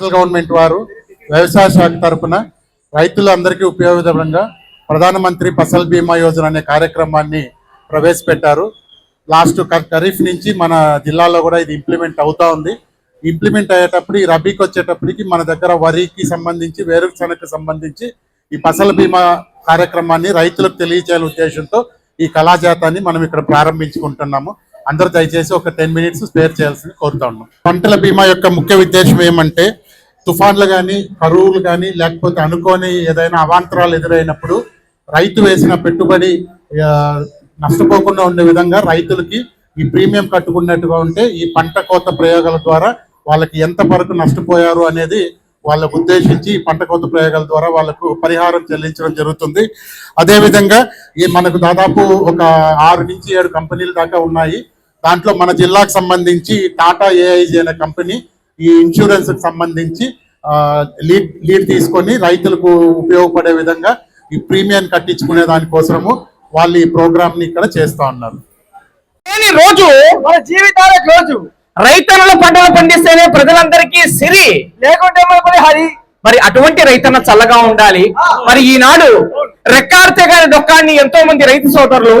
Central government వారు వ్యవసాయ శాఖ తరపున రైతులందరికీ ఉపయోగకరంగా ప్రధానమంత్రి ఫసల్ బీమా యోజన అనే కార్యక్రమాన్ని ప్రవేశపెట్టారు. లాస్ట్ ఖరీఫ్ నుంచి మన జిల్లాలో కూడా ఇది ఇంప్లిమెంట్ అవుతా ఉంది. ఇంప్లిమెంట్ అయ్యేటప్పుడు ఈ రబీకి వచ్చేటప్పటికి మన దగ్గర వరికి సంబంధించి వేరుశనగకు సంబంధించి ఈ ఫసల్ బీమా కార్యక్రమాన్ని రైతులకు తెలియచేయాలనే ఉద్దేశంతో ఈ కళాజాతాన్ని మనం ఇక్కడ ప్రారంభించుకుంటున్నాము. అందరూ దయచేసి ఒక టెన్ మినిట్స్ స్పేర్ చేయాల్సింది కోరుతా ఉన్నాం. పంటల బీమా యొక్క ముఖ్య ఉద్దేశం ఏమంటే తుఫాన్లు కానీ కరువులు కానీ లేకపోతే అనుకోని ఏదైనా అవాంతరాలు ఎదురైనప్పుడు రైతు వేసిన పెట్టుబడి నష్టపోకుండా ఉండే విధంగా రైతులకి ఈ ప్రీమియం కట్టుకున్నట్టుగా ఉంటే ఈ పంట కోత ప్రయోగాల ద్వారా వాళ్ళకి ఎంత వరకు నష్టపోయారు అనేది వాళ్ళకు ఉద్దేశించి ఈ పంట కోత ప్రయోగాల ద్వారా వాళ్ళకు పరిహారం చెల్లించడం జరుగుతుంది. అదేవిధంగా ఈ మనకు దాదాపు ఒక ఆరు నుంచి ఏడు కంపెనీలు దాకా ఉన్నాయి. దాంట్లో మన జిల్లాకు సంబంధించి టాటా ఏఐజీ అనే కంపెనీ ఈ ఇన్సూరెన్స్కి సంబంధించి లీడ్ లీడ్ తీసుకొని రైతులకు ఉపయోగపడే విధంగా ఈ ప్రీమియం కట్టించుకునే దానికోసము వాళ్ళు ఈ ప్రోగ్రామ్ని ఇక్కడ చేస్తా ఉన్నారు. రోజు మన రోజు. రైతన్నుల పంటలు పండిస్తేనే ప్రజలందరికీ సిరి. లేకుంటే హరి. మరి అటువంటి రైతన్న చల్లగా ఉండాలి. మరి ఈనాడు రెక్కార్తె గారి డొక్కాన్ని ఎంతో మంది రైతు సోదరులు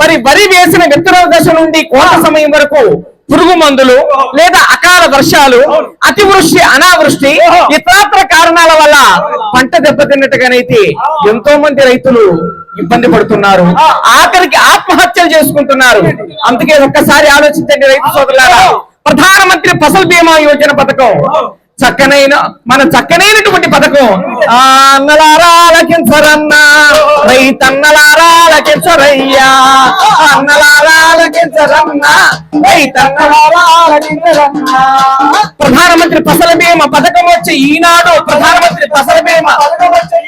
మరి వరి వేసిన విత్తన దశ నుండి కోత సమయం వరకు పురుగు మందులు లేదా అకాల వర్షాలు అతివృష్టి అనావృష్టి ఇతరత్ర కారణాల వల్ల పంట దెబ్బతిన్నట్టుగానైతే ఎంతో మంది రైతులు ఇబ్బంది పడుతున్నారు. ఆఖరికి ఆత్మహత్యలు చేసుకుంటున్నారు. అందుకే ఒక్కసారి ఆలోచించండి రైతు సోదరులారా. ప్రధానమంత్రి ఫసల్ బీమా యోజన పథకం. చక్కనైన మన చక్కనైనటువంటి పథకం. ఆ అన్నలారా ఆలకించరన్నా రైతన్నలారా ఆలకించరయ్యా ప్రధానమంత్రి ఫసల బీమా పథకం వచ్చే ఈనాడు ప్రధానమంత్రి ఫసల బీమా. పథకం వచ్చే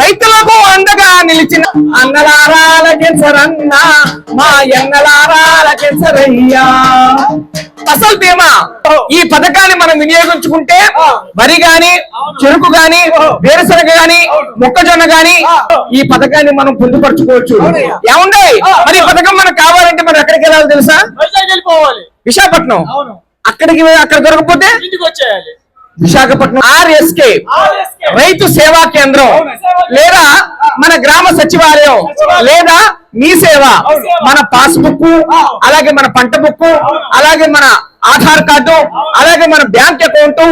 రైతులకు అండగా నిలిచిన అన్నలారాలకించరన్నా మా ఎన్నలారాలకించరయ్యా ఫసల్ బీమా ఈ పథకాన్ని మనం వినియోగించుకుంటే వరి గాని చెరుకు గాని వేరుశనగ గాని మొక్కజొన్న గాని ఈ పథకాన్ని మనం పొందుపరచుకోవచ్చు. ఏముంది? మరి పథకం మనకు కావాలంటే మనం ఎక్కడికి వెళ్ళాలి తెలుసా? విశాఖపట్నం. అక్కడికి అక్కడ దొరకపోతే? ఇంటికి వచ్చేయాలి. విశాఖపట్నం ఆర్ఎస్కే. రైతు సేవా కేంద్రం. లేదా మన గ్రామ సచివాలయం. లేదా మీ సేవ. మన పాస్బుక్ అలాగే మన పంట బుక్ అలాగే మన ఆధార్ కార్డు అలాగే మన బ్యాంక్ అకౌంట్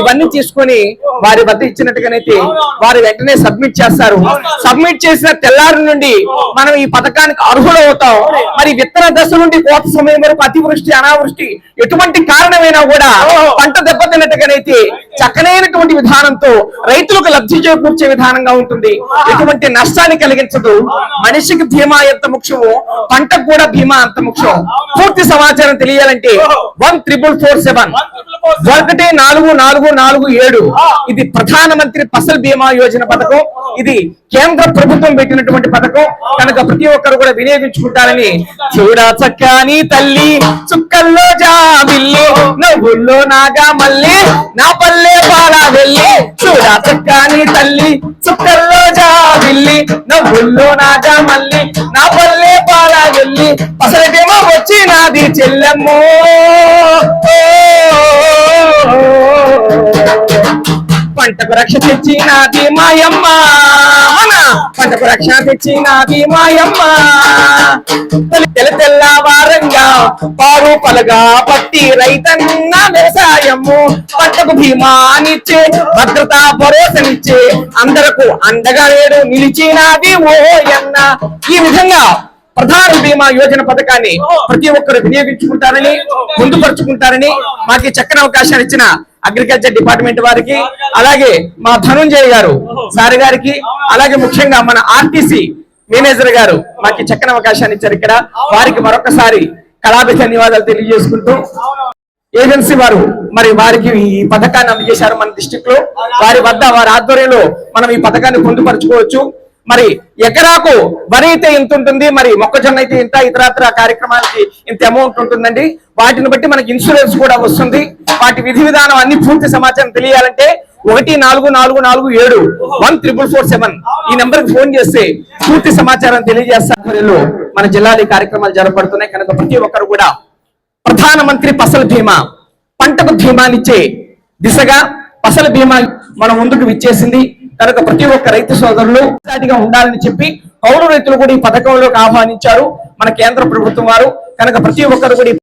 ఇవన్నీ తీసుకొని వారి వద్ద ఇచ్చినట్టుగానైతే వారు వెంటనే సబ్మిట్ చేస్తారు. సబ్మిట్ చేసిన తెల్లారి నుండి మనం ఈ పథకానికి అర్హులవుతాం మరి విత్తన దశ నుండి కోత సమయం వరకు అతివృష్టి అనావృష్టి ఎటువంటి కారణమైనా కూడా పంట దెబ్బతిన్నట్టుగానైతే చక్కనైనటువంటి విధానంతో రైతులకు లబ్ధి చేకూర్చే విధానంగా ఉంటుంది. ఎటువంటి నష్టాన్ని కలిగించదు. మనిషికి బీమా ఎంత ముఖ్యమో పంటకు కూడా బీమా అంత ముఖ్యం. పూర్తి సమాచారం తెలియాలంటే వన్ త్రిబుల్ ఫోర్ సెవెన్. ఒకటి నాలుగు నాలుగు నాలుగు ఏడు. ఇది ప్రధానమంత్రి ఫసల్ బీమా యోజన పథకం. ఇది కేంద్ర ప్రభుత్వం పెట్టినటువంటి పథకం. కనుక ప్రతి ఒక్కరు కూడా వినియోగించుకుంటారని చూడా చక్కని తల్లి చుక్కల్లో జాబిల్లి నవ్వుల్లో నాగా మళ్ళీ నా పల్లె పాలా వెళ్ళి చూడా చక్కని తల్లి చుక్కల్లో జాబిల్లి నవ్వుల్లో నాగా మళ్ళీ నా పల్లె పాలా అసలు బీమా వచ్చి చెల్లెమ్మో. పంటకు రక్ష తెచ్చినది మాయమ్మ. మన పంటకు రక్ష తెచ్చినది మాయమ్మ. తెల్ల తెల్ల వారంగా పారు పలగా పట్టి రైతన్న వ్యవసాయము. పంటకు భీమానిచ్చే భద్రత భరోసనిచ్చే అందరకు అండగా నేడు నిలిచినది ఓ అన్న ఈ విధంగా ప్రధాన బీమా యోజన పథకాన్ని ప్రతి ఒక్కరు వినియోగించుకుంటారని ముందుపరుచుకుంటారని మాకు చక్కని అవకాశాన్ని ఇచ్చిన అగ్రికల్చర్ డిపార్ట్మెంట్ వారికి అలాగే మా ధనుంజయ్ గారు సార్ గారికి అలాగే ముఖ్యంగా మన ఆర్టీసీ మేనేజర్ గారు మాకు చక్కని అవకాశాన్ని ఇచ్చారు ఇక్కడ. వారికి మరొకసారి కళాభి ధన్యవాదాలు తెలియజేసుకుంటూ ఏజెన్సీ వారు మరి వారికి ఈ పథకాన్ని అందజేశారు మన డిస్టిక్లో. వారి వద్ద వారి ఆధ్వర్యంలో మనం ఈ పథకాన్ని పొందుపరచుకోవచ్చు. మరి ఎకరాకు వరి అయితే ఇంత ఉంటుంది మరి మొక్కజొన్న అయితే ఇంత ఇతరత్ర కార్యక్రమాలకి ఇంత అమౌంట్ ఉంటుందండి. వాటిని బట్టి మనకి ఇన్సూరెన్స్ కూడా వస్తుంది. వాటి విధి విధానం అన్ని పూర్తి సమాచారం తెలియాలంటే ఒకటి నాలుగు నాలుగు నాలుగు ఏడు వన్ త్రిపుల్ ఫోర్ సెవెన్ ఈ నెంబర్కి ఫోన్ చేస్తే పూర్తి సమాచారం తెలియజేస్తారు మన జిల్లాలో కార్యక్రమాలు జరపడుతున్నాయి కనుక ప్రతి ఒక్కరు కూడా ప్రధానమంత్రి ఫసల్ బీమా పంటకు బీమానిచ్చే దిశగా ఫసల్ బీమా మన ముందుకు విచ్చేసింది. కనుక ప్రతి ఒక్క రైతు సోదరులు సాటిగా ఉండాలని చెప్పి కౌలు రైతులు కూడా ఈ పథకంలోకి ఆహ్వానించారు. మన కేంద్ర ప్రభుత్వం వారు కనుక ప్రతి ఒక్కరు కూడా